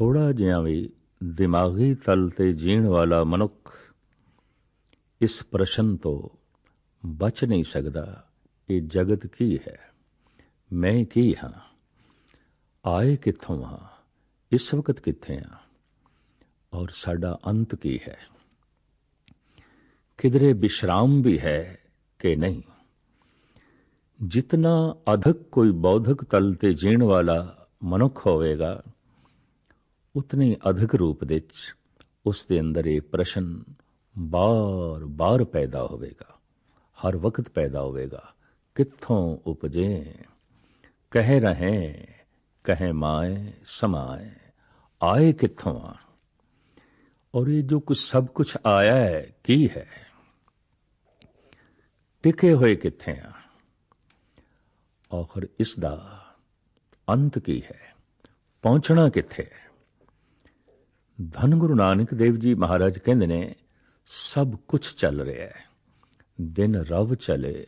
ਥੋੜਾ ਜਿਹਾ ਵੀ ਦਿਮਾਗੀ ਤਲ ਤੇ ਜੀਣ ਵਾਲਾ ਮਨੁੱਖ ਇਸ ਪ੍ਰਸ਼ਨ ਤੋਂ ਬਚ ਨਹੀਂ ਸਕਦਾ, ਇਹ ਜਗਤ ਕੀ ਹੈ? ਮੈਂ ਕੀ ਹਾਂ? ਆਏ ਕਿੱਥੋਂ ਹਾਂ? ਇਸ ਵਕਤ ਕਿੱਥੇ ਹਾਂ? ਔਰ ਸਾਡਾ ਅੰਤ ਕੀ ਹੈ? ਕਿਧਰੇ ਵਿਸ਼ਰਾਮ ਵੀ ਹੈ ਕਿ ਨਹੀਂ? ਜਿਤਨਾ ਅਧਿਕ ਕੋਈ ਬੌਧਿਕ ਤਲ ਤੇ ਜੀਣ ਵਾਲਾ ਮਨੁੱਖ ਹੋਵੇਗਾ ਉਤਨੇ ਅਧਿਕ ਰੂਪ ਵਿੱਚ ਉਸ ਦੇ ਅੰਦਰ ਇਹ ਪ੍ਰਸ਼ਨ ਬਾਰ-ਬਾਰ ਪੈਦਾ ਹੋਵੇਗਾ, ਹਰ ਵਕਤ ਪੈਦਾ ਹੋਵੇਗਾ, ਕਿੱਥੋਂ ਉਪਜੇ? ਕਹੇ ਰਹੇ, ਕਹੇ ਮਾਏ, ਸਮਾਏ, ਆਏ ਕਿੱਥੋਂ ਆ? ਔਰ ਇਹ ਜੋ ਕੁਝ ਸਭ ਕੁਝ ਆਇਆ ਹੈ, ਕੀ ਹੈ? ਟਿਕੇ ਹੋਏ ਕਿੱਥੇ ਆ? ਆਖਰ ਇਸ ਦਾ ਅੰਤ ਕੀ ਹੈ? ਪਹੁੰਚਣਾ ਕਿੱਥੇ ਹੈ? ਧੰਨ ਗੁਰੂ ਨਾਨਕ ਦੇਵ ਜੀ ਮਹਾਰਾਜ ਕਹਿੰਦੇ ਨੇ, ਸਭ ਕੁਝ ਚੱਲ ਰਿਹਾ ਹੈ। ਦਿਨ ਰਵ ਚਲੇ,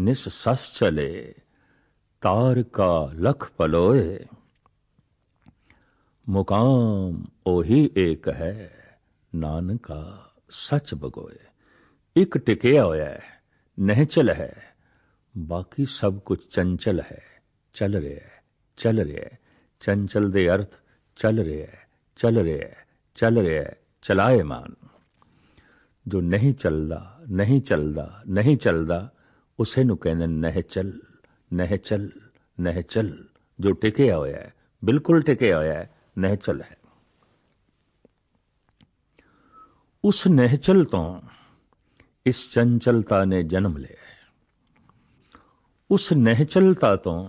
ਨਿਸ ਸਸ ਚਲੇ, ਤਾਰ ਕਾ ਲਖ ਪਲੋਏ। ਮੁਕਾਮ ਉਹੀ ਏਕ ਹੈ, ਨਾਨਕਾ ਸੱਚ ਬਗੋਏ। ਇੱਕ ਟਿਕਿਆ ਹੋਇਆ ਹੈ, ਨਹਿਚਲ ਹੈ। ਬਾਕੀ ਸਭ ਕੁਝ ਚੰਚਲ ਹੈ, ਚੱਲ ਰਿਹਾ ਹੈ, ਚੱਲ ਰਿਹਾ ਹੈ। ਚੰਚਲ ਦੇ ਅਰਥ ਚੱਲ ਰਿਹਾ ਹੈ। ਚੱਲ ਰਿਹਾ ਹੈ ਚੱਲ ਰਿਹਾ ਹੈ ਚਲਾਏਮਾਨ ਜੋ ਨਹੀਂ ਚੱਲਦਾ ਨਹੀਂ ਚੱਲਦਾ ਨਹੀਂ ਚੱਲਦਾ ਉਸੇ ਨੂੰ ਕਹਿੰਦੇ ਨਹਿ ਚੱਲ ਨਹਿ ਚੱਲ ਨਹਿ ਚੱਲ ਜੋ ਟਿਕਿਆ ਹੋਇਆ ਹੈ ਬਿਲਕੁਲ ਟਿਕਿਆ ਹੋਇਆ ਹੈ ਨਹਿ ਚੱਲ ਹੈ ਉਸ ਨਹਿਚਲ ਤੋਂ ਇਸ ਚੰਚਲਤਾ ਨੇ ਜਨਮ ਲਿਆ ਉਸ ਨਹਿਚਲਤਾ ਤੋਂ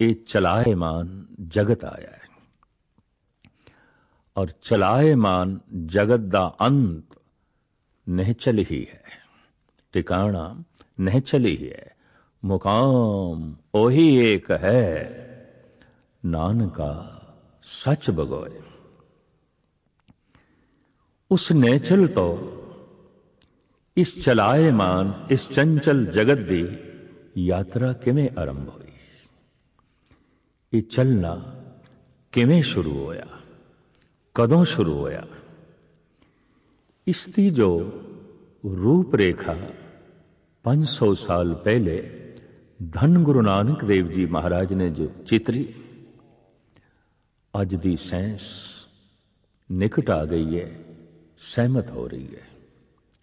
ਇਹ ਚਲਾਏਮਾਨ ਜਗਤ ਆਇਆ ਔਰ ਚਲਾਏ ਮਾਨ ਜਗਤ ਦਾ ਅੰਤ ਨਹਿਚਲ ਹੀ ਹੈ। ਟਿਕਾਣਾ ਨਹਿਚਲ ਹੀ ਹੈ। ਮੁਕਾਮ ਉਹੀ ਏਕ ਹੈ। ਨਾਨਕਾ ਸੱਚ ਬਗੋਏ। ਉਸ ਨਹਿਚਲ ਤੋਂ ਇਸ ਚਲਾਏ ਮਾਨ ਇਸ ਚੰਚਲ ਜਗਤ ਦੀ ਯਾਤਰਾ ਕਿਵੇਂ ਆਰੰਭ ਹੋਈ? ਇਹ ਚੱਲਣਾ ਕਿਵੇਂ ਸ਼ੁਰੂ ਹੋਇਆ? ਕਦੋਂ ਸ਼ੁਰੂ ਹੋਇਆ ਇਸ ਦੀ ਜੋ ਰੂਪ ਰੇਖਾ 500 ਸਾਲ ਪਹਿਲੇ ਧੰਨ ਗੁਰੂ ਨਾਨਕ ਦੇਵ ਜੀ ਮਹਾਰਾਜ ਨੇ ਜੋ ਚਿਤਰੀ ਅੱਜ ਦੀ ਸਾਇੰਸ ਨਿਕਟ ਆ ਗਈ ਹੈ ਸਹਿਮਤ ਹੋ ਰਹੀ ਹੈ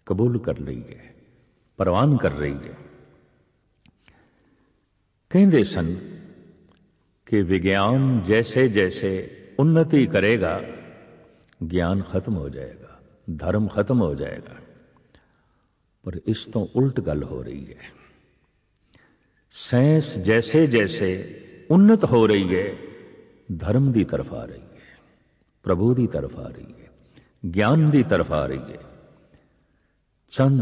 ਕਬੂਲ ਕਰ ਲਈ ਹੈ ਪ੍ਰਵਾਨ ਕਰ ਰਹੀ ਹੈ ਕਹਿੰਦੇ ਸਨ ਕਿ ਵਿਗਿਆਨ ਜੈਸੇ ਜੈਸੇ ਉન્નਤੀ ਕਰੇਗਾ ਗਿਆਨ ਖਤਮ ਹੋ ਜਾਏਗਾ ਧਰਮ ਖਤਮ ਹੋ ਜਾਏਗਾ ਪਰ ਇਸ ਤੋਂ ਉਲਟ ਗੱਲ ਹੋ ਰਹੀ ਹੈ ਸੈਂਸ ਜੈਸੇ ਜੈਸੇ ਉન્નਤ ਹੋ ਰਹੀ ਹੈ ਧਰਮ ਦੀ ਤਰਫ ਆ ਰਹੀ ਹੈ ਪ੍ਰਭੂ ਦੀ ਤਰਫ ਆ ਰਹੀ ਹੈ ਗਿਆਨ ਦੀ ਤਰਫ ਆ ਰਹੀ ਹੈ ਚੰਦ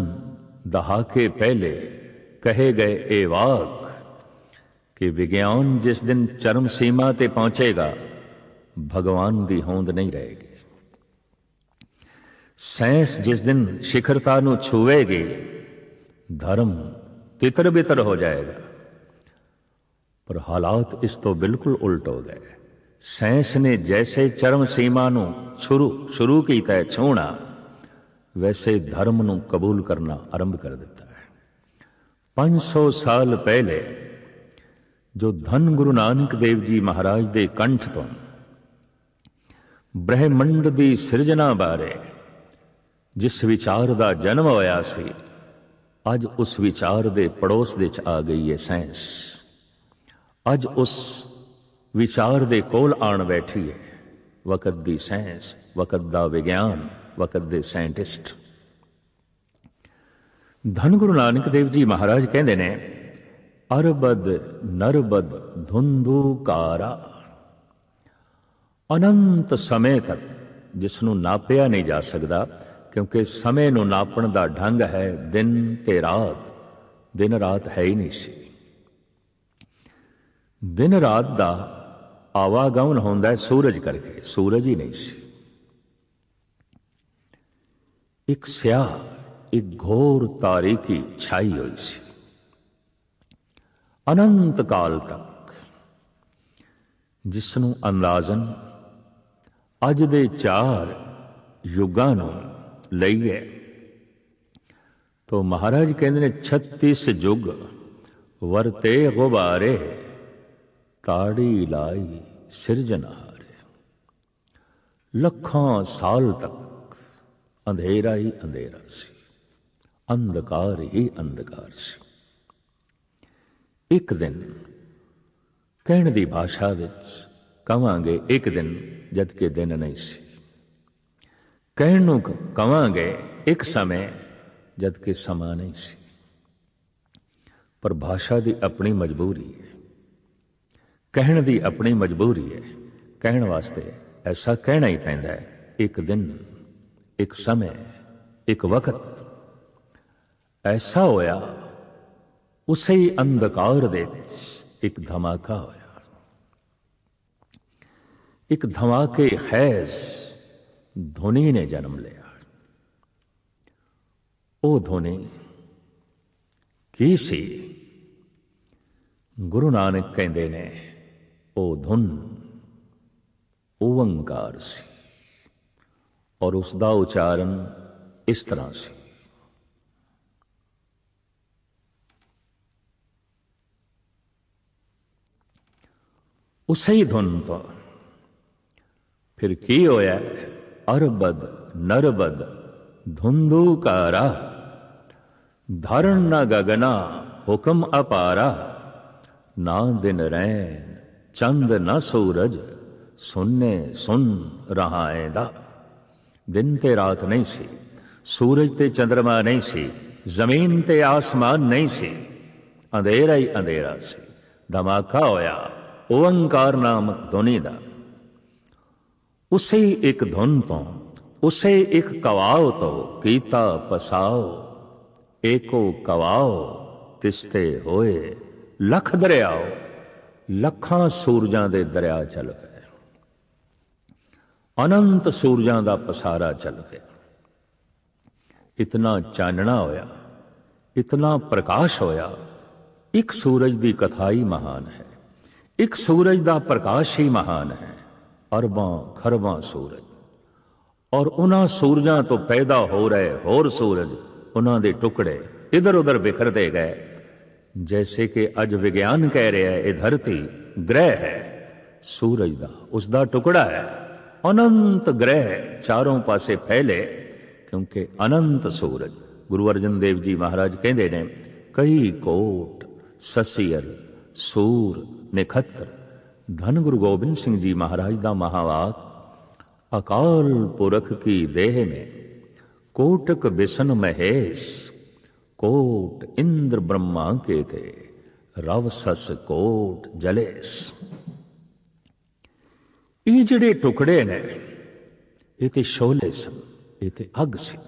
ਦਹਾਕੇ ਪਹਿਲੇ ਕਹੇ ਗਏ ਇਹ ਵਾਕ ਕਿ ਵਿਗਿਆਨ ਜਿਸ ਦਿਨ ਚਰਮ ਸੀਮਾ ਤੇ ਪਹੁੰਚੇਗਾ ਭਗਵਾਨ ਦੀ ਹੋਂਦ ਨਹੀਂ ਰਹੇਗੀ ਸੈਂਸ ਜਿਸ ਦਿਨ ਸਿਖਰਤਾ ਨੂੰ ਛੂਵੇਗੀ, ਧਰਮ ਤਿਤਰ ਬਿਤਰ ਹੋ ਜਾਏਗਾ। ਪਰ ਹਾਲਾਤ ਇਸ ਤੋਂ ਬਿਲਕੁਲ ਉਲਟ ਹੋ ਗਏ। ਸਾਇੰਸ ਨੇ ਜੈਸੇ ਚਰਮ ਸੀਮਾ ਨੂੰ ਸ਼ੁਰੂ ਸ਼ੁਰੂ ਕੀਤਾ ਹੈ, ਛੂਣਾ, ਵੈਸੇ ਧਰਮ ਨੂੰ ਕਬੂਲ ਕਰਨਾ ਆਰੰਭ ਕਰ ਦਿੱਤਾ ਹੈ। 500 ਸਾਲ ਪਹਿਲੇ, ਜੋ ਧੰਨ ਗੁਰੂ ਨਾਨਕ ਦੇਵ ਜੀ ਮਹਾਰਾਜ ਦੇ ਕੰਠ ਤੋਂ ਬ੍ਰਹਿਮੰਡ ਦੀ ਸਿਰਜਣਾ ਬਾਰੇ ਜਿਸ ਵਿਚਾਰ ਦਾ ਜਨਮ ਹੋਇਆ ਸੀ, ਅੱਜ ਉਸ ਵਿਚਾਰ ਦੇ ਪੜੋਸ ਦੇ ਚ ਆ ਗਈ ਹੈ ਸਾਇੰਸ ਅੱਜ ਉਸ ਵਿਚਾਰ ਦੇ ਕੋਲ ਆਣ ਬੈਠੀ ਹੈ ਵਕਤ ਦੀ ਸਾਇੰਸ ਵਕਤ ਦਾ ਵਿਗਿਆਨ, ਵਕਤ ਦੇ ਸਾਇੰਟਿਸਟ। ਧੰਨ ਗੁਰੂ ਨਾਨਕ ਦੇਵ ਜੀ ਮਹਾਰਾਜ ਕਹਿੰਦੇ ਨੇ, ਅਰਬਦ ਨਰਬਦ ਧੁੰਦੂਕਾਰਾ ਅਨੰਤ ਸਮੇਂ ਤੱਕ ਜਿਸ ਨੂੰ ਨਾਪਿਆ ਨਹੀਂ ਜਾ ਸਕਦਾ ਕਿਉਂਕਿ ਸਮੇਂ ਨੂੰ ਨਾਪਣ ਦਾ ਢੰਗ ਹੈ ਦਿਨ ਤੇ ਰਾਤ। ਦਿਨ ਰਾਤ ਹੈ ਹੀ ਨਹੀਂ ਸੀ। ਦਿਨ ਰਾਤ ਦਾ ਆਵਾਗਮਨ ਹੁੰਦਾ ਹੈ ਸੂਰਜ ਕਰਕੇ, ਸੂਰਜ ਹੀ ਨਹੀਂ ਸੀ। ਇੱਕ ਸਿਆਹ, ਇੱਕ ਘੋਰ ਤਾਰੀਕੀ ਛਾਈ ਹੋਈ ਸੀ। ਅਨੰਤ ਕਾਲ ਤੱਕ ਜਿਸ ਨੂੰ ਅੰਦਾਜ਼ਨ ਅੱਜ ਦੇ ਚਾਰ ਯੁੱਗਾਂ ਨੂੰ ਲਈਏ ਤੋ ਮਹਾਰਾਜ ਕਹਿੰਦੇ ਨੇ 36 ਯੁੱਗ ਵਰਤੇ ਗੁਬਾਰੇ, ਤਾੜੀ ਲਾਈ ਸਿਰਜਨਹਾਰੇ ਲੱਖਾਂ ਸਾਲ ਤੱਕ ਅੰਧੇਰਾ ਹੀ ਅੰਧੇਰਾ ਸੀ, ਅੰਧਕਾਰ ਹੀ ਅੰਧਕਾਰ ਸੀ। ਇੱਕ ਦਿਨ ਕਹਿਣ ਦੀ ਭਾਸ਼ਾ ਵਿੱਚ ਕਵਾਂਗੇ, ਇੱਕ ਦਿਨ ਜਦ ਕਿ ਦਿਨ ਨਹੀਂ ਸੀ। ਕਹਿਣ ਨੂੰ ਕਵਾਂਗੇ, ਇੱਕ ਸਮੇਂ ਜਦ ਕਿ ਸਮਾਂ ਨਹੀਂ ਸੀ। ਪਰ ਭਾਸ਼ਾ ਦੀ ਆਪਣੀ ਮਜਬੂਰੀ ਹੈ। ਕਹਿਣ ਦੀ ਆਪਣੀ ਮਜਬੂਰੀ ਹੈ। ਕਹਿਣ ਵਾਸਤੇ ਐਸਾ ਕਹਿਣਾ ਹੀ ਪੈਂਦਾ ਹੈ, ਇੱਕ ਦਿਨ, ਇੱਕ ਸਮੇਂ, ਇੱਕ ਵਕਤ। ਐਸਾ ਹੋਇਆ, ਉਸੇ ਹੀ ਅੰਧਕਾਰ ਦੇ ਵਿੱਚ ਇੱਕ ਧਮਾਕਾ ਹੋਇਆ। ਇੱਕ ਧਮਾਕੇ, ਖੈਜ਼ ਧੁਨੀ ਨੇ ਜਨਮ ਲਿਆ ਉਹ ਧੁਨੀ ਕੀ ਸੀ ਗੁਰੂ ਨਾਨਕ ਕਹਿੰਦੇ ਨੇ ਉਹ ਧੁਨ ਓੰਕਾਰ ਸੀ ਔਰ ਉਸ ਦਾ ਉਚਾਰਨ ਇਸ ਤਰ੍ਹਾਂ ਸੀ ਉਸੇ ਹੀ ਧੁਨ ਤੋਂ ਫਿਰ ਕੀ ਹੋਇਆ ਅਰਬਦ ਨਰਬਦ ਧੁੰਦੂਕਾਰਾ ਧਰਨ ਨ ਗਗਨਾ ਹੁਕਮ ਅਪਾਰਾ ਨਾ ਦਿਨ ਰੈਨ ਚੰਦ ਨ ਸੂਰਜ ਸੁਨਨੇ ਸੁਨ ਰਹਾਏ ਦਾ ਦਿਨ ਤੇ ਰਾਤ ਨਹੀਂ ਸੀ ਸੂਰਜ ਤੇ ਚੰ드ਰਮਾ ਨਹੀਂ ਸੀ ਜ਼ਮੀਨ ਤੇ ਆਸਮਾਨ ਨਹੀਂ ਸੀ ਅੰਧੇਰਾ ਹੀ ਅੰਧੇਰਾ ਸੀ ਧਮਾਕਾ ਹੋਇਆ ਓੰਕਾਰ ਨਾਮਕ ਧੁਨੀ ਦਾ ਉਸੇ ਇੱਕ ਧੁਨ ਤੋਂ, ਉਸੇ ਇੱਕ ਕਵਾਉ ਤੋਂ ਕੀਤਾ ਪਸਾਓ। ਏਕੋ ਕਵਾਉ ਤਿਸਤੇ ਹੋਏ, ਲੱਖ ਦਰਿਆਓ, ਲੱਖਾਂ ਸੂਰਜਾਂ ਦੇ ਦਰਿਆ ਚੱਲ ਪਏ। ਅਨੰਤ ਸੂਰਜਾਂ ਦਾ ਪਸਾਰਾ ਚੱਲ ਪਿਆ। ਇਤਨਾ ਚਾਨਣਾ ਹੋਇਆ, ਇਤਨਾ ਪ੍ਰਕਾਸ਼ ਹੋਇਆ, ਇੱਕ ਸੂਰਜ ਦੀ ਕਥਾ ਹੀ ਮਹਾਨ ਹੈ, ਇੱਕ ਸੂਰਜ ਦਾ ਪ੍ਰਕਾਸ਼ ਹੀ ਮਹਾਨ ਹੈ। ਅਰਬਾਂ, ਖਰਬਾਂ ਸੂਰਜ। ਔਰ ਉਹਨਾਂ ਸੂਰਜਾਂ ਤੋਂ ਪੈਦਾ ਹੋ ਰਹੇ ਹੋਰ ਸੂਰਜ ਉਹਨਾਂ ਦੇ ਟੁਕੜੇ ਇਧਰ ਉਧਰ ਬਿਖਰਦੇ ਗਏ। ਜੈਸੇ ਕਿ ਅੱਜ ਵਿਗਿਆਨ ਕਹਿ ਰਿਹਾ ਹੈ, ਇਹ ਧਰਤੀ ਗ੍ਰਹਿ ਹੈ। ਸੂਰਜ ਦਾ ਉਸ ਦਾ ਟੁਕੜਾ ਹੈ। ਅਨੰਤ ਗ੍ਰਹਿ ਚਾਰੋਂ ਪਾਸੇ ਫੈਲੇ, ਕਿਉਂਕਿ ਅਨੰਤ ਸੂਰਜ। ਗੁਰੂ ਅਰਜਨ ਦੇਵ ਜੀ ਮਹਾਰਾਜ ਕਹਿੰਦੇ ਨੇ, ਕਈ ਕੋਟ ਸਸੀਰ ਸੂਰ, ਨਖਤਰ ਧੰਨ ਗੁਰੂ ਗੋਬਿੰਦ ਸਿੰਘ ਜੀ ਮਹਾਰਾਜ ਦਾ ਮਹਾਵਾਕ, ਅਕਾਲ ਪੁਰਖ ਕੀ ਦੇਹ ਮੇ ਕੋਟਕ ਬਿਸ਼ਨ ਮਹੇਸ਼, ਕੋਟ ਇੰਦਰ ਬ੍ਰਹਮਾ ਕੇ ਤੇ ਰਵ ਸਸ ਕੋਟ ਜਲੇਸ। ਇਹ ਜਿਹੜੇ ਟੁਕੜੇ ਨੇ, ਇਹ ਤੇ ਸ਼ੋਲੇ ਸਨ, ਇਹ ਤੇ ਅਗ ਸੀ।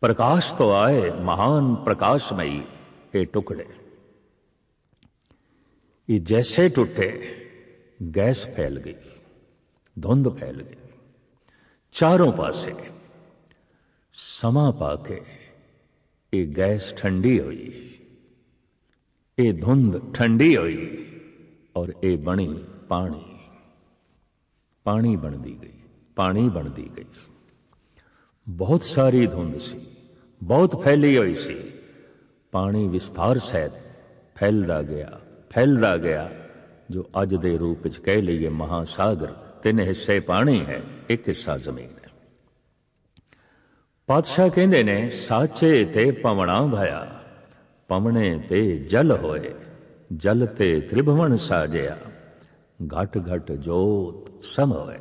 ਪ੍ਰਕਾਸ਼ ਤੋਂ ਆਏ ਮਹਾਨ ਪ੍ਰਕਾਸ਼ਮਈ ਇਹ ਟੁਕੜੇ। ਇਹ ਜੈਸੇ ਟੁੱਟੇ ਗੈਸ ਫੈਲ ਗਈ ਧੁੰਦ ਫੈਲ ਗਈ ਚਾਰੋਂ ਪਾਸੇ ਸਮਾ ਪਾ ਕੇ ਇਹ ਗੈਸ ਠੰਡੀ ਹੋਈ ਇਹ ਧੁੰਦ ਠੰਡੀ ਹੋਈ ਔਰ ਇਹ ਬਣੀ ਪਾਣੀ ਪਾਣੀ ਬਣਦੀ ਗਈ ਪਾਣੀ ਬਣਦੀ ਗਈ ਬਹੁਤ ਸਾਰੀ ਧੁੰਦ ਸੀ ਬਹੁਤ ਫੈਲੀ ਹੋਈ ਸੀ ਪਾਣੀ ਵਿਸਥਾਰ ਸਹਿਤ ਫੈਲਦਾ ਗਿਆ ਫੈਲਦਾ ਗਿਆ, ਜੋ ਅੱਜ ਦੇ ਰੂਪ ਵਿੱਚ ਕਹਿ ਲਈਏ ਮਹਾਸਾਗਰ, ਤਿੰਨ ਹਿੱਸੇ ਪਾਣੀ ਹੈ, ਇੱਕ ਹਿੱਸਾ ਜ਼ਮੀਨ ਹੈ। ਪਾਤਸ਼ਾਹ ਕਹਿੰਦੇ ਨੇ, ਸਾਚੇ ਤੇ ਪਵਣਾ ਭਇਆ, ਪਵਣੇ ਤੇ ਜਲ ਹੋਏ, ਜਲ ਤੇ ਤ੍ਰਿਭਵਨ ਸਾਜਿਆ ਘਟ ਘਟ ਜੋਤ ਸਮ ਹੋਏ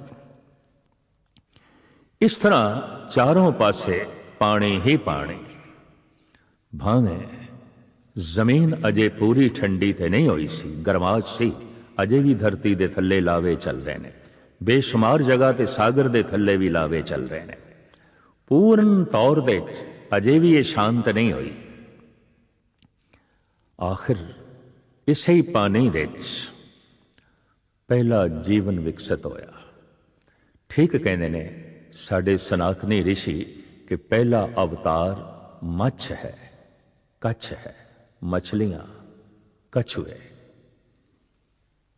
ਇਸ ਤਰ੍ਹਾਂ ਚਾਰੋਂ ਪਾਸੇ ਪਾਣੀ ਹੀ ਪਾਣੀ, ਭਾਵੇਂ ਜ਼ਮੀਨ ਅਜੇ ਪੂਰੀ ਠੰਡੀ ਤੇ ਨਹੀਂ ਹੋਈ ਸੀ। ਗਰਮਾਜ ਸੀ। ਅਜੇ ਵੀ ਧਰਤੀ ਦੇ ਥੱਲੇ ਲਾਵੇ ਚੱਲ ਰਹੇ ਨੇ। ਬੇਸ਼ੁਮਾਰ ਜਗ੍ਹਾ ਤੇ ਸਾਗਰ ਦੇ ਥੱਲੇ ਵੀ ਲਾਵੇ ਚੱਲ ਰਹੇ ਨੇ। ਪੂਰਨ ਤੌਰ ਦੇ ਅਜੇ ਵੀ ਇਹ ਸ਼ਾਂਤ ਨਹੀਂ ਹੋਈ। ਆਖਿਰ ਇਸੇ ਹੀ ਪਾਣੀ ਵਿੱਚ ਪਹਿਲਾ ਜੀਵਨ ਵਿਕਸਿਤ ਹੋਇਆ। ਠੀਕ ਕਹਿੰਦੇ ਨੇ ਸਾਡੇ ਸਨਾਤਨੀ ઋષਿ ਕਿ ਪਹਿਲਾ ਅਵਤਾਰ ਮੱਛ ਹੈ, ਕੱਛ ਹੈ। ਮਛਲੀਆਂ, ਕਛੂਏ।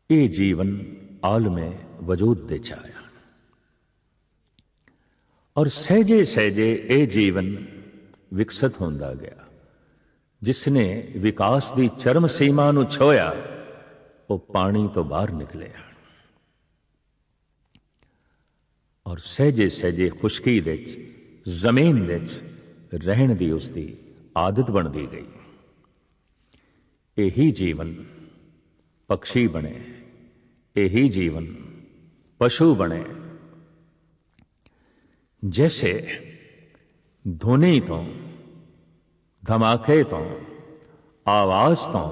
ਇਹ ਜੀਵਨ ਆਲਮੇ ਵਜੂਦ ਦੇ ਚ ਆਇਆ ਔਰ ਸਹਜੇ ਸਹਜੇ ਇਹ ਜੀਵਨ ਵਿਕਸਿਤ ਹੁੰਦਾ ਗਿਆ। ਜਿਸ ਨੇ ਵਿਕਾਸ ਦੀ ਚਰਮ ਸੀਮਾ ਨੂੰ ਛੋਇਆ, ਉਹ ਪਾਣੀ ਤੋਂ ਬਾਹਰ ਨਿਕਲਿਆ। ਔਰ ਸਹਜੇ ਸਹਜੇ ਖੁਸ਼ਕੀ ਵਿੱਚ, ਜ਼ਮੀਨ ਵਿੱਚ ਰਹਿਣ ਦੀ ਉਸ ਦੀ ਆਦਤ ਬਣਦੀ ਗਈ। ਇਹੀ ਜੀਵਨ ਪਕਸ਼ੀ ਬਣੇ ਇਹੀ ਜੀਵਨ ਪਸ਼ੂ ਬਣੇ ਜੈਸੇ ਧੁਨੀ ਤੋਂ ਧਮਾਕੇ ਤੋਂ ਆਵਾਜ਼ ਤੋਂ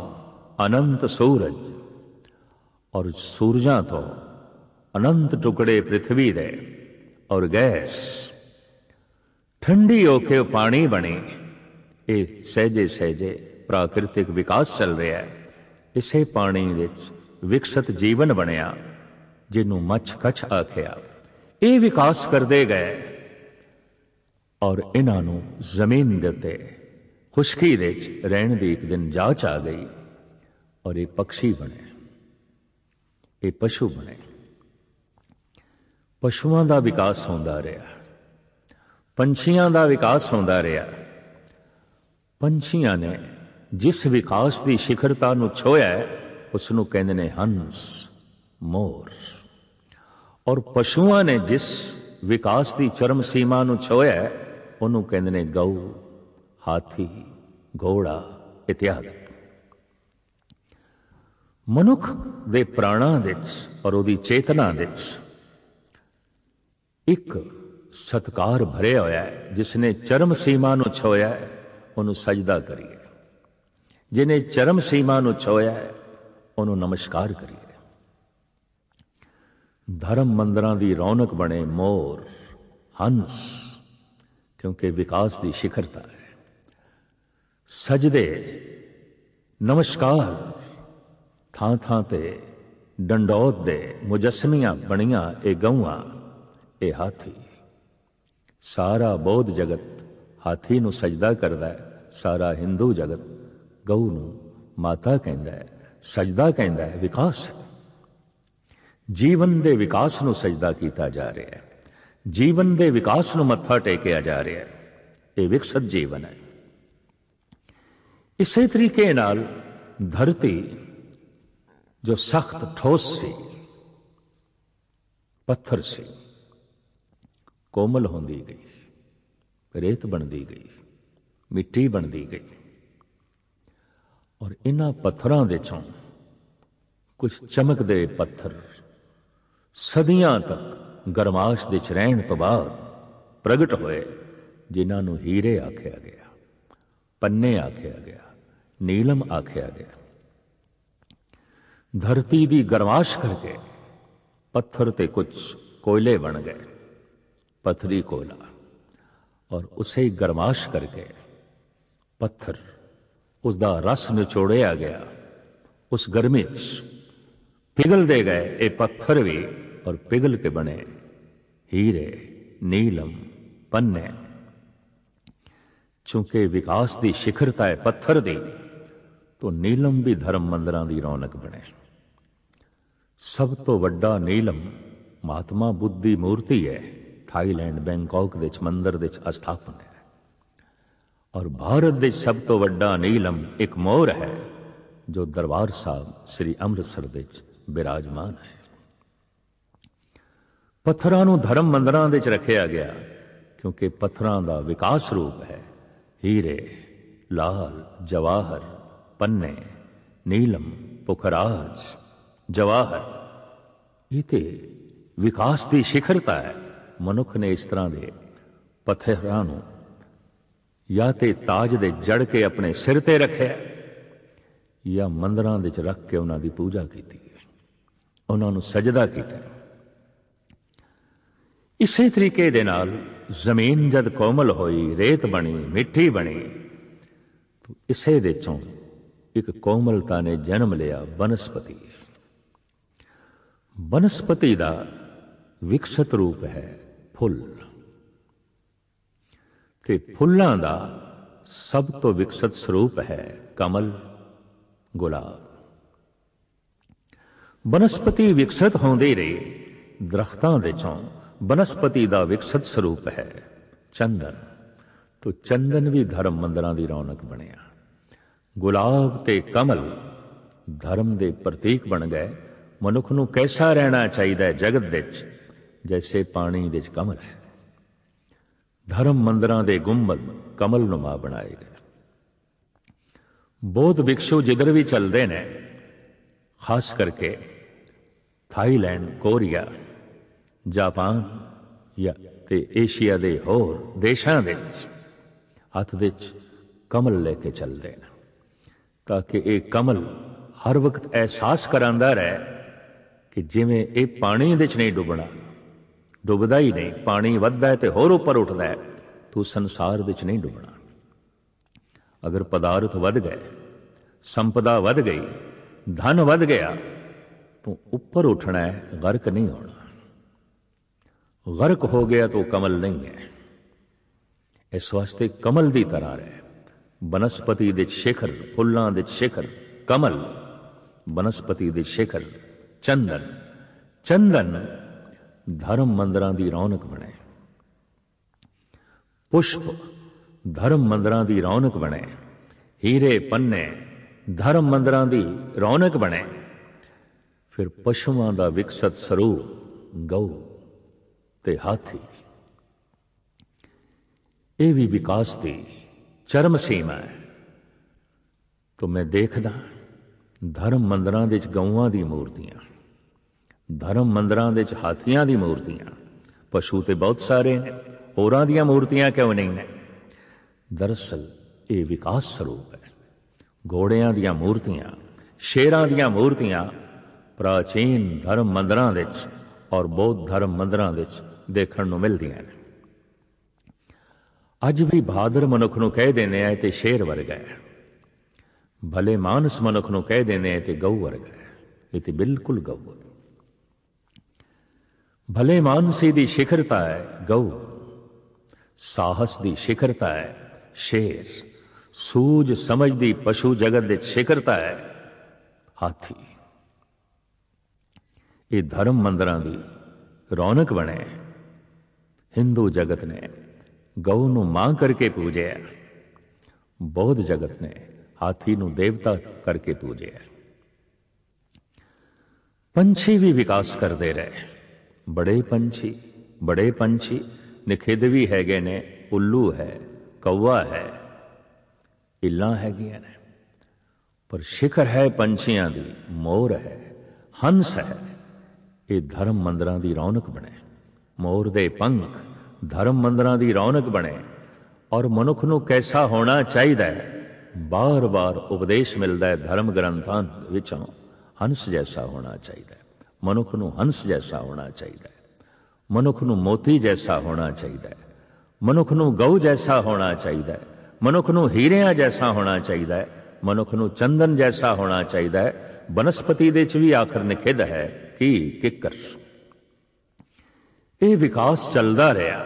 ਅਨੰਤ ਸੂਰਜ ਔਰ ਸੂਰਜਾਂ ਤੋਂ ਅਨੰਤ ਟੁਕੜੇ ਪ੍ਰithvi ਦੇ ਔਰ ਗੈਸ ਠੰਡੀ ਹੋ ਕੇ ਪਾਣੀ ਬਣੀ ਇਹ ਸਹਜੇ ਸਹਜੇ ਪ੍ਰਾਕਿਰਤਿਕ ਵਿਕਾਸ ਚੱਲ ਰਿਹਾ ਹੈ। ਇਸੇ ਪਾਣੀ ਵਿੱਚ ਵਿਕਸਿਤ ਜੀਵਨ ਬਣਿਆ, ਜਿਹਨੂੰ ਮੱਛ ਕਛ ਆਖਿਆ। ਇਹ ਵਿਕਾਸ ਕਰਦੇ ਗਏ ਔਰ ਇਹਨਾਂ ਨੂੰ ਜ਼ਮੀਨ ਦੇ ਉੱਤੇ ਖੁਸ਼ਕੀ ਦੇ ਵਿੱਚ ਰਹਿਣ ਦੀ ਇੱਕ ਦਿਨ ਜਾਚ ਆ ਗਈ ਔਰ ਇਹ ਪੰਛੀ ਬਣੇ। ਇਹ ਪਸ਼ੂ ਬਣੇ। ਪਸ਼ੂਆਂ ਦਾ ਵਿਕਾਸ ਹੁੰਦਾ ਰਿਹਾ। ਪੰਛੀਆਂ ਦਾ ਵਿਕਾਸ ਹੁੰਦਾ ਰਿਹਾ। ਪੰਛੀਆਂ ਨੇ ਜਿਸ ਵਿਕਾਸ ਦੀ ਸਿਖਰਤਾ ਨੂੰ ਛੋਇਆ ਉਸ ਨੂੰ ਕਹਿੰਦੇ ਨੇ ਹੰਸ, ਮੋਰ। ਔਰ ਪਸ਼ੂਆਂ ਨੇ ਜਿਸ ਵਿਕਾਸ ਦੀ ਚਰਮ ਸੀਮਾ ਨੂੰ ਛੋਇਆ ਉਹਨੂੰ ਕਹਿੰਦੇ ਨੇ ਗਊ, ਹਾਥੀ, ਘੋੜਾ ਇਤਿਆਦਿਕ ਮਨੁੱਖ ਦੇ ਪ੍ਰਾਣਾਂ ਵਿੱਚ ਔਰ ਉਹਦੀ ਚੇਤਨਾ ਵਿੱਚ ਇੱਕ ਸਤਕਾਰ ਭਰਿਆ ਹੋਇਆ ਹੈ, ਜਿਸ ਨੇ ਚਰਮ ਸੀਮਾ ਨੂੰ ਛੋਇਆ ਉਹਨੂੰ ਸਜਦਾ ਕਰੀਏ। ਜਿਨੇ ਚਰਮ ਸੀਮਾ ਨੂੰ ਛੋਇਆ ਹੈ ਉਹਨੂੰ ਨਮਸਕਾਰ ਕਰੀਏ ਧਰਮ ਮੰਦਰਾਂ ਦੀ ਰੌਣਕ ਬਣੇ ਮੋਰ ਹੰਸ ਕਿਉਂਕਿ ਵਿਕਾਸ ਦੀ ਸਿਖਰਤਾ ਹੈ ਸਜਦੇ ਨਮਸਕਾਰ ਥਾਂ ਥਾਂ ਤੇ ਡੰਡੌਤ ਦੇ ਮੁਜਸਮੀਆਂ ਬਣੀਆਂ ਇਹ ਗਊਆਂ ਇਹ ਹਾਥੀ ਸਾਰਾ ਬੌਧ ਜਗਤ ਹਾਥੀ ਨੂੰ ਸਜਦਾ ਕਰਦਾ ਹੈ ਸਾਰਾ ਹਿੰਦੂ ਜਗਤ ਗਊ ਨੂੰ ਮਾਤਾ ਕਹਿੰਦਾ ਹੈ ਸਜਦਾ ਕਹਿੰਦਾ ਹੈ ਵਿਕਾਸ ਹੈ ਜੀਵਨ ਦੇ ਵਿਕਾਸ ਨੂੰ ਸਜਦਾ ਕੀਤਾ ਜਾ ਰਿਹਾ ਹੈ ਜੀਵਨ ਦੇ ਵਿਕਾਸ ਨੂੰ ਮੱਥਾ ਟੇਕਿਆ ਜਾ ਰਿਹਾ ਹੈ ਇਹ ਵਿਕਸਤ ਜੀਵਨ ਹੈ ਇਸੇ ਤਰੀਕੇ ਨਾਲ ਧਰਤੀ ਜੋ ਸਖਤ ਠੋਸ ਸੀ ਪੱਥਰ ਸੀ ਕੋਮਲ ਹੁੰਦੀ ਗਈ ਰੇਤ ਬਣਦੀ ਗਈ ਮਿੱਟੀ ਬਣਦੀ ਗਈ ਔਰ ਇਹਨਾਂ ਪੱਥਰਾਂ ਦੇ ਚੋਂ ਕੁਝ ਚਮਕਦੇ ਪੱਥਰ ਸਦੀਆਂ ਤੱਕ ਗਰਮਾਸ਼ ਦੇ ਚ ਰਹਿਣ ਤੋਂ ਬਾਅਦ ਪ੍ਰਗਟ ਹੋਏ, ਜਿਨ੍ਹਾਂ ਨੂੰ ਹੀਰੇ ਆਖਿਆ ਗਿਆ, ਪੰਨੇ ਆਖਿਆ ਗਿਆ, ਨੀਲਮ ਆਖਿਆ ਗਿਆ। ਧਰਤੀ ਦੀ ਗਰਮਾਸ਼ ਕਰਕੇ ਪੱਥਰ ਤੇ ਕੁਝ ਕੋਇਲੇ ਬਣ ਗਏ, ਪਥਰੀ ਕੋਲਾ, ਔਰ ਉਸੇ ਗਰਮਾਸ਼ ਕਰਕੇ ਪੱਥਰ ਉਸ ਦਾ ਰਸ ਨਿਚੋੜਿਆ ਗਿਆ। ਉਸ ਗਰਮੀ 'ਚ ਪਿਘਲਦੇ ਗਏ ਇਹ ਪੱਥਰ ਵੀ ਔਰ ਪਿਘਲ ਕੇ ਬਣੇ। ਹੀਰੇ, ਨੀਲਮ, ਪੰਨੇ। ਚੂੰਕਿ ਵਿਕਾਸ ਦੀ ਸਿਖਰਤਾ ਹੈ ਪੱਥਰ ਦੀ, ਤੋਂ ਨੀਲਮ ਵੀ ਧਰਮ ਮੰਦਰਾਂ ਦੀ ਰੌਣਕ ਬਣੇ। ਸਭ ਤੋਂ ਵੱਡਾ ਨੀਲਮ ਮਹਾਤਮਾ ਬੁੱਧ ਦੀ ਮੂਰਤੀ ਹੈ, ਥਾਈਲੈਂਡ ਬੈਂਕਾਕ ਦੇ ਮੰਦਰ ਵਿੱਚ ਅਸਥਾਪਨ ਹੈ। ਔਰ ਭਾਰਤ ਦੇ ਸਭ ਤੋਂ ਵੱਡਾ ਨੀਲਮ ਇੱਕ ਮੋਹਰ ਹੈ, ਜੋ ਦਰਬਾਰ ਸਾਹਿਬ ਸ੍ਰੀ ਅੰਮ੍ਰਿਤਸਰ ਦੇ ਚ ਬਿਰਾਜਮਾਨ ਹੈ। ਪੱਥਰਾਂ ਨੂੰ ਧਰਮ ਮੰਦਰਾਂ ਦੇ ਚ ਰੱਖਿਆ ਗਿਆ, ਕਿਉਂਕਿ ਪੱਥਰਾਂ ਦਾ ਵਿਕਾਸ ਰੂਪ ਹੈ। ਹੀਰੇ, ਲਾਲ, ਜਵਾਹਰ, ਪੰਨੇ, ਨੀਲਮ, ਪੁਖਰਾਜ, ਜਵਾਹਰ, ਇਹ ਤੇ ਵਿਕਾਸ ਦੀ ਸਿਖਰਤਾ ਹੈ। ਮਨੁੱਖ ਨੇ ਇਸ ਤਰ੍ਹਾਂ ਦੇ ਪੱਥਰਾਂ ਨੂੰ ਜਾਂ ਤੇ ਤਾਜ ਦੇ ਜੜ ਕੇ ਆਪਣੇ ਸਿਰ ਤੇ ਰੱਖਿਆ, ਜਾਂ ਮੰਦਰਾਂ ਵਿੱਚ ਰੱਖ ਕੇ ਉਹਨਾਂ ਦੀ ਪੂਜਾ ਕੀਤੀ। ਉਹਨਾਂ ਨੂੰ ਸਜਦਾ ਕੀਤਾ। ਇਸੇ ਤਰੀਕੇ ਦੇ ਨਾਲ ਜ਼ਮੀਨ ਜਦ ਕੋਮਲ ਹੋਈ, ਰੇਤ ਬਣੀ, ਮਿੱਟੀ ਬਣੀ, ਤਾਂ ਇਸੇ ਦੇ ਚੋਂ ਇੱਕ ਕੋਮਲਤਾ ਨੇ ਜਨਮ ਲਿਆ ਬਨਸਪਤੀ। ਬਨਸਪਤੀ ਦਾ ਵਿਕਸਿਤ ਰੂਪ ਹੈ ਫੁੱਲ। ਤੇ ਫੁੱਲਾਂ ਦਾ ਸਭ ਤੋਂ ਵਿਕਸਿਤ ਸਰੂਪ ਹੈ ਕਮਲ ਗੁਲਾਬ। ਬਨਸਪਤੀ ਵਿਕਸਿਤ ਹੁੰਦੇ ਰਹੇ ਦਰਖਤਾਂ ਦੇ ਚੋਂ ਬਨਸਪਤੀ ਦਾ ਵਿਕਸਤ ਸਰੂਪ ਹੈ ਚੰਦਨ। ਤੋਂ ਚੰਦਨ ਵੀ ਧਰਮ ਮੰਦਰਾਂ ਦੀ ਰੌਣਕ ਬਣਿਆ। ਗੁਲਾਬ ਤੇ ਕਮਲ ਧਰਮ ਦੇ ਪ੍ਰਤੀਕ ਬਣ ਗਏ। ਮਨੁੱਖ ਨੂੰ ਕੈਸਾ ਰਹਿਣਾ ਚਾਹੀਦਾ ਹੈ ਜਗਤ ਵਿੱਚ? ਜੈਸੇ ਪਾਣੀ ਵਿੱਚ ਕਮਲ ਹੈ। ਧਰਮ ਮੰਦਰਾਂ ਦੇ ਗੁੰਮਦ ਕਮਲ ਨੁਮਾ ਬਣਾਏ ਗਏ। ਬੋਧ ਵਿਕਸ਼ੂ ਜਿੱਧਰ ਵੀ ਚੱਲਦੇ ਨੇ, ਖਾਸ ਕਰਕੇ ਥਾਈਲੈਂਡ, ਕੋਰੀਆ, ਜਾਪਾਨ ਜਾਂ ਤੇ ਏਸ਼ੀਆ ਦੇ ਹੋਰ ਦੇਸ਼ਾਂ ਦੇ ਹੱਥ ਵਿੱਚ ਕਮਲ ਲੈ ਕੇ ਚੱਲਦੇ ਨੇ, ਤਾਂ ਕਿ ਇਹ ਕਮਲ ਹਰ ਵਕਤ ਅਹਿਸਾਸ ਕਰਾਂਦਾ ਰਹੇ ਕਿ ਜਿਵੇਂ ਇਹ ਪਾਣੀ ਵਿੱਚ ਨਹੀਂ ਡੁੱਬਣਾ ਡੁੱਬਦਾ ਹੀ ਨਹੀਂ, ਪਾਣੀ ਵੱਧਦਾ ਹੈ ਤੇ ਹੋਰ ਉੱਪਰ ਉੱਠਦਾ ਹੈ। ਤੂੰ ਸੰਸਾਰ ਵਿੱਚ ਨਹੀਂ ਡੁੱਬਣਾ। ਅਗਰ ਪਦਾਰਥ ਵੱਧ ਗਏ, ਸੰਪਦਾ ਵੱਧ ਗਈ, ਧਨ ਵੱਧ ਗਿਆ, ਤੂੰ ਉੱਪਰ ਉੱਠਣਾ ਹੈ, ਗਰਕ ਨਹੀਂ ਹੋਣਾ। ਗਰਕ ਹੋ ਗਿਆ ਤਾਂ ਕਮਲ ਨਹੀਂ ਹੈ। ਇਸ ਵਾਸਤੇ ਕਮਲ ਦੀ ਤਰ੍ਹਾਂ ਰਹਿ। ਬਨਸਪਤੀ ਦੇ ਸ਼ਿਖਰ, ਫੁੱਲਾਂ ਦੇ ਸ਼ਿਖਰ, ਕਮਲ। ਬਨਸਪਤੀ ਦੇ ਸ਼ਿਖਰ, ਚੰਦਨ। ਚੰਦਨ ਧਰਮ ਮੰਦਰਾਂ ਦੀ ਰੌਣਕ ਬਣੇ। ਪੁਸ਼ਪ ਧਰਮ ਮੰਦਰਾਂ ਦੀ ਰੌਣਕ ਬਣੇ। ਹੀਰੇ ਪੰਨੇ, ਧਰਮ ਮੰਦਰਾਂ ਦੀ ਰੌਣਕ ਬਣੇ। ਫਿਰ ਪਸ਼ੂਆਂ ਦਾ ਵਿਕਸਤ ਸਰੂਪ ਗਊ ਤੇ ਹਾਥੀ। ਇਹ ਵੀ ਵਿਕਾਸ ਦੀ ਚਰਮ ਸੀਮਾ ਹੈ। ਤੋ ਮੈਂ ਦੇਖਦਾ ਧਰਮ ਮੰਦਰਾਂ ਦੇ ਵਿੱਚ ਗਊਆਂ ਦੀ ਮੂਰਤੀਆਂ। ਧਰਮ ਮੰਦਰਾਂ ਦੇ ਵਿੱਚ ਹਾਥੀਆਂ ਦੀ ਮੂਰਤੀਆਂ। ਪਸ਼ੂ ਤੇ ਬਹੁਤ ਸਾਰੇ ਨੇ ਹੋਰਾਂ ਦੀਆਂ ਮੂਰਤੀਆਂ ਕਿਉਂ ਨਹੀਂ? ਨੇ ਦਰਅਸਲ, ਇਹ ਵਿਕਾਸ ਸਰੂਪ ਹੈ। ਘੋੜਿਆਂ ਦੀਆਂ ਮੂਰਤੀਆਂ, ਸ਼ੇਰਾਂ ਦੀਆਂ ਮੂਰਤੀਆਂ, ਪ੍ਰਾਚੀਨ ਧਰਮ ਮੰਦਰਾਂ ਵਿੱਚ ਔਰ ਬੌਧ ਧਰਮ ਮੰਦਰਾਂ ਵਿੱਚ ਦੇਖਣ ਨੂੰ ਮਿਲਦੀਆਂ ਨੇ। ਅੱਜ ਵੀ ਬਹਾਦਰ ਮਨੁੱਖ ਨੂੰ ਕਹਿ ਦਿੰਦੇ ਆ ਤੇ ਸ਼ੇਰ ਵਰਗਾ ਹੈ। ਭਲੇ ਮਾਨਸ ਮਨੁੱਖ ਨੂੰ ਕਹਿ ਦਿੰਦੇ ਆ ਤੇ ਗਊ ਵਰਗਾ ਹੈ। ਇਹ ਤੇ ਬਿਲਕੁਲ ਗਊ ਹੈ ਭਲੇ ਮਾਨਸੀ ਦੀ ਸਿਖਰਤਾ ਹੈ ਗਊ ਸਾਹਸ ਦੀ ਸਿਖਰਤਾ ਹੈ ਸ਼ੇਰ ਸੂਝ ਸਮਝ ਦੀ ਪਸ਼ੂ ਜਗਤ ਦੇ ਸਿਖਰਤਾ ਹੈ ਹਾਥੀ ਇਹ ਧਰਮ ਮੰਦਰਾਂ ਦੀ ਰੌਣਕ ਬਣੇ ਹਿੰਦੂ ਜਗਤ ਨੇ ਗਊ ਨੂੰ ਮਾਂ ਕਰਕੇ ਪੂਜਿਆ ਬੌਧ ਜਗਤ ਨੇ ਹਾਥੀ ਨੂੰ ਦੇਵਤਾ ਕਰਕੇ ਪੂਜਿਆ ਪੰਛੀ ਵੀ ਵਿਕਾਸ ਕਰਦੇ ਰਹੇ ਬੜੇ ਪੰਛੀ ਬੜੇ ਪੰਛੀ ਨਿਖਿੱਧ ਵੀ ਹੈਗੇ ਨੇ, ਉੱਲੂ ਹੈ ਕੌਵਾ ਹੈ, ਇੱਲਾਂ ਹੈਗੀਆਂ ਨੇ। ਪਰ ਸ਼ਿਖਰ ਹੈ ਪੰਛੀਆਂ ਦੀ, ਮੋਰ ਹੈ, ਹੰਸ ਹੈ, ਇਹ ਧਰਮ ਮੰਦਰਾਂ ਦੀ ਰੌਣਕ ਬਣੇ। ਮੋਰ ਦੇ ਪੰਖ ਧਰਮ ਮੰਦਰਾਂ ਦੀ ਰੌਣਕ ਬਣੇ ਔਰ ਮਨੁੱਖ ਨੂੰ ਕੈਸਾ ਹੋਣਾ ਚਾਹੀਦਾ ਹੈ? ਬਾਰ-ਬਾਰ ਉਪਦੇਸ਼ ਮਿਲਦਾ ਹੈ ਧਰਮ ਗ੍ਰੰਥਾਂ ਵਿੱਚੋਂ, ਹੰਸ ਜੈਸਾ ਹੋਣਾ ਚਾਹੀਦਾ ਹੈ। ਮਨੁੱਖ ਨੂੰ ਹੰਸ ਜੈਸਾ ਹੋਣਾ ਚਾਹੀਦਾ ਹੈ ਮਨੁੱਖ ਨੂੰ ਮੋਤੀ ਜੈਸਾ ਹੋਣਾ ਚਾਹੀਦਾ ਹੈ ਮਨੁੱਖ ਨੂੰ ਗਊ ਜੈਸਾ ਹੋਣਾ ਚਾਹੀਦਾ ਹੈ ਮਨੁੱਖ ਨੂੰ ਹੀਰਿਆਂ ਜੈਸਾ ਹੋਣਾ ਚਾਹੀਦਾ ਹੈ ਮਨੁੱਖ ਨੂੰ ਚੰਦਨ ਜੈਸਾ ਹੋਣਾ ਚਾਹੀਦਾ ਹੈ ਬਨਸਪਤੀ ਦੇ ਚ ਵੀ ਆਖਰ ਨਿਖਿਧ ਹੈ ਕਿ ਕਿੱਕਰ ਇਹ ਵਿਕਾਸ ਚੱਲਦਾ ਰਿਹਾ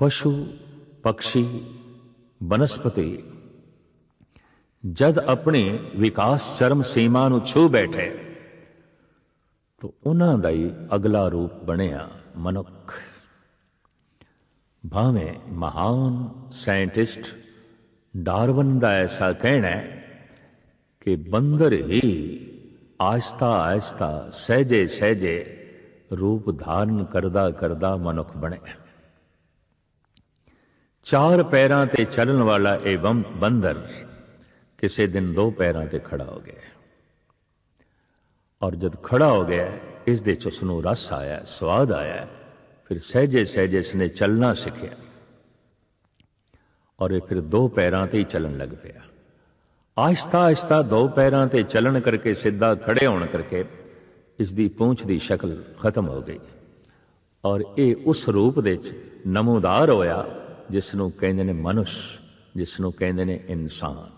ਪਸ਼ੂ ਪਕਸ਼ੀ ਬਨਸਪਤੀ ਜਦ ਆਪਣੇ ਵਿਕਾਸ ਚਰਮ ਸੀਮਾ ਨੂੰ ਛੂ ਬੈਠੇ ਤਾਂ ਉਹਨਾਂ ਦਾ ਹੀ ਅਗਲਾ ਰੂਪ ਬਣਿਆ ਮਨੁੱਖ। ਭਾਵੇਂ ਮਹਾਨ ਸਾਇੰਟਿਸਟ ਡਾਰਵਨ ਦਾ ਐਸਾ ਕਹਿਣਾ ਹੈ ਕਿ ਬੰਦਰ ਹੀ ਆਸਤਾ ਆਸਤਾ ਸਹਜੇ ਸਹਜੇ ਰੂਪ ਧਾਰਨ ਕਰਦਾ ਕਰਦਾ ਮਨੁੱਖ ਬਣਿਆ। ਚਾਰ ਪੈਰਾਂ ਤੇ ਚੱਲਣ ਵਾਲਾ ਇਹ ਬੰਦਰ ਕਿਸੇ ਦਿਨ ਦੋ ਪੈਰਾਂ ਤੇ ਖੜਾ ਹੋ ਗਿਆ। ਔਰ ਜਦ ਖੜਾ ਹੋ ਗਿਆ ਇਸ ਦੇ ਚ ਉਸ ਨੂੰ ਰਸ ਆਇਆ, ਸਵਾਦ ਆਇਆ। ਫਿਰ ਸਹਜੇ ਸਹਜੇ ਇਸਨੇ ਚੱਲਣਾ ਸਿੱਖਿਆ। ਔਰ ਇਹ ਫਿਰ ਦੋ ਪੈਰਾਂ ਤੇ ਹੀ ਚੱਲਣ ਲੱਗ ਪਿਆ। ਆਹਿਸਤਾ ਆਹਿਸਤਾ ਦੋ ਪੈਰਾਂ ਤੇ ਚੱਲਣ ਕਰਕੇ ਸਿੱਧਾ ਖੜੇ ਹੋਣ ਕਰਕੇ ਇਸ ਦੀ ਪੂੰਛ ਦੀ ਸ਼ਕਲ ਖਤਮ ਹੋ ਗਈ। ਔਰ ਇਹ ਉਸ ਰੂਪ ਦੇ ਵਿੱਚ ਨਮੂਦਾਰ ਹੋਇਆ ਜਿਸ ਨੂੰ ਕਹਿੰਦੇ ਨੇ ਮਨੁਸ਼ ਜਿਸ ਨੂੰ ਕਹਿੰਦੇ ਨੇ ਇਨਸਾਨ।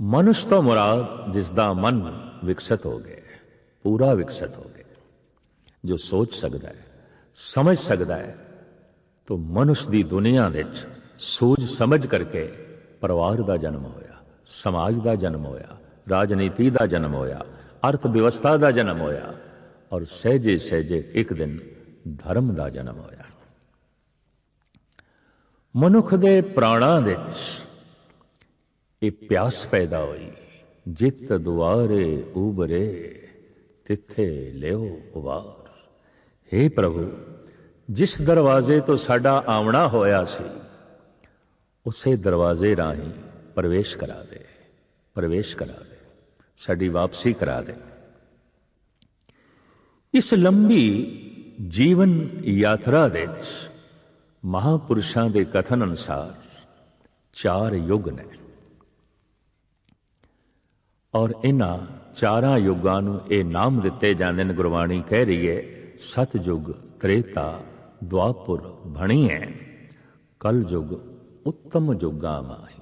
ਮਨੁਸ਼ ਤੋਂ ਮੁਰਾਦ ਜਿਸ ਦਾ ਮਨ ਵਿਕਸਿਤ ਹੋ ਗਏ, ਪੂਰਾ ਵਿਕਸਿਤ ਹੋ ਗਿਆ ਜੋ ਸੋਚ ਸਕਦਾ ਹੈ, ਸਮਝ ਸਕਦਾ ਹੈ, ਤਾਂ ਮਨੁਸ਼ ਦੀ ਦੁਨੀਆ ਵਿੱਚ ਸੂਝ ਸਮਝ ਕਰਕੇ ਪਰਿਵਾਰ ਦਾ ਜਨਮ ਹੋਇਆ, ਸਮਾਜ ਦਾ ਜਨਮ ਹੋਇਆ, ਰਾਜਨੀਤੀ ਦਾ ਜਨਮ ਹੋਇਆ ਅਰਥ ਵਿਵਸਥਾ ਦਾ ਜਨਮ ਹੋਇਆ ਔਰ ਸਹਿਜੇ ਸਹਿਜੇ ਇੱਕ ਦਿਨ ਧਰਮ ਦਾ ਜਨਮ ਹੋਇਆ। ਮਨੁੱਖ ਦੇ ਪ੍ਰਾਣਾਂ ਵਿੱਚ ਇਹ ਪਿਆਸ ਪੈਦਾ ਹੋਈ। ਜਿਤ ਦੁਆਰੇ ਉਬਰੇ, ਤਿੱਥੇ ਲਿਓ ਉਵਾਰ हे ਪ੍ਰਭੂ, ਜਿਸ ਦਰਵਾਜ਼ੇ ਤੋਂ ਸਾਡਾ ਆਉਣਾ ਹੋਇਆ ਸੀ, ਉਸੇ ਦਰਵਾਜ਼ੇ ਰਾਹੀਂ ਪ੍ਰਵੇਸ਼ ਕਰਾ ਦੇ, ਪ੍ਰਵੇਸ਼ ਕਰਾ ਦੇ, ਸਾਡੀ ਵਾਪਸੀ ਕਰਾ ਦੇ। ਇਸ ਲੰਬੀ ਜੀਵਨ ਯਾਤਰਾ ਦੇ ਵਿੱਚ ਮਹਾਪੁਰਸ਼ਾਂ ਦੇ ਕਥਨ ਅਨੁਸਾਰ ਚਾਰ ਯੁੱਗ ਨੇ। ਔਰ ਇਹਨਾਂ ਚਾਰਾਂ ਯੁੱਗਾਂ ਨੂੰ ਇਹ ਨਾਮ ਦਿੱਤੇ ਜਾਂਦੇ ਨੇ, ਗੁਰਬਾਣੀ ਕਹਿ ਰਹੀ ਹੈ ਸਤਜੁਗ ਤ੍ਰੇਤਾ ਦੁਆਪੁਰ ਭਣੀ ਹੈ ਕਲ ਯੁਗ ਉੱਤਮ ਯੁੱਗਾਂ ਮਾਹੀ।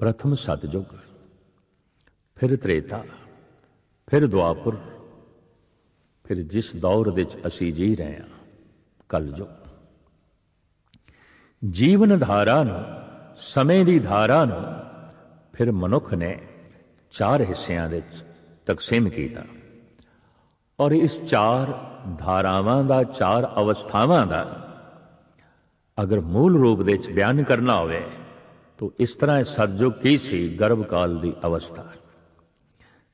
ਪ੍ਰਥਮ ਸਤਜੁਗ ਫਿਰ ਤ੍ਰੇਤਾ, ਫਿਰ ਦੁਆਪੁਰ, ਫਿਰ ਜਿਸ ਦੌਰ ਵਿੱਚ ਅਸੀਂ ਜੀ ਰਹੇ ਹਾਂ, ਕਲਯੁਗ। ਜੀਵਨ ਧਾਰਾ ਨੂੰ, ਸਮੇਂ ਦੀ ਧਾਰਾ ਨੂੰ ਫਿਰ ਮਨੁੱਖ ਨੇ ਚਾਰ ਹਿੱਸਿਆਂ ਵਿੱਚ ਤਕਸੀਮ ਕੀਤਾ ਔਰ ਇਸ ਚਾਰ ਧਾਰਾਵਾਂ ਦਾ ਚਾਰ ਅਵਸਥਾਵਾਂ ਦਾ ਅਗਰ ਮੂਲ ਰੂਪ ਦੇ ਵਿੱਚ ਬਿਆਨ ਕਰਨਾ ਹੋਵੇ ਤਾਂ ਇਸ ਤਰ੍ਹਾਂ ਇਹ ਸਤਜੁਗ ਕੀ ਸੀ ਗਰਭ ਕਾਲ ਦੀ ਅਵਸਥਾ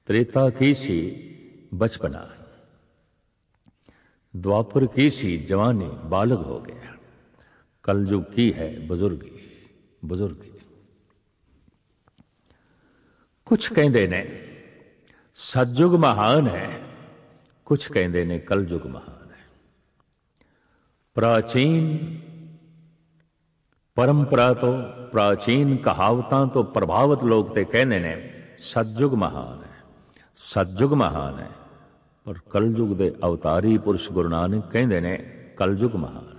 ਤ੍ਰੇਤਾ ਕੀ ਸੀ ਬਚਪਨਾ द्वापर की सी जवानी बालक हो गया कलयुग की है बुजुर्गी बुजुर्गी ਕੁਝ ਕਹਿੰਦੇ ਨੇ, ਸਤਜੁਗ ਮਹਾਨ ਹੈ ਕੁਝ ਕਹਿੰਦੇ ਨੇ ਕਲਯੁਗ ਮਹਾਨ ਹੈ। ਪ੍ਰਾਚੀਨ ਪਰੰਪਰਾ ਤੋਂ, ਪ੍ਰਾਚੀਨ ਕਹਾਵਤਾਂ ਤੋਂ ਪ੍ਰਭਾਵਿਤ ਲੋਕ ਤੇ ਕਹਿੰਦੇ ਨੇ, ਸਤਜੁਗ ਮਹਾਨ ਹੈ, ਸਤਜੁਗ ਮਹਾਨ ਹੈ। ਪਰ ਕਲਯੁਗ ਦੇ ਅਵਤਾਰੀ ਪੁਰਸ਼ ਗੁਰੂ ਨਾਨਕ ਕਹਿੰਦੇ ਨੇ, ਕਲਯੁਗ ਮਹਾਨ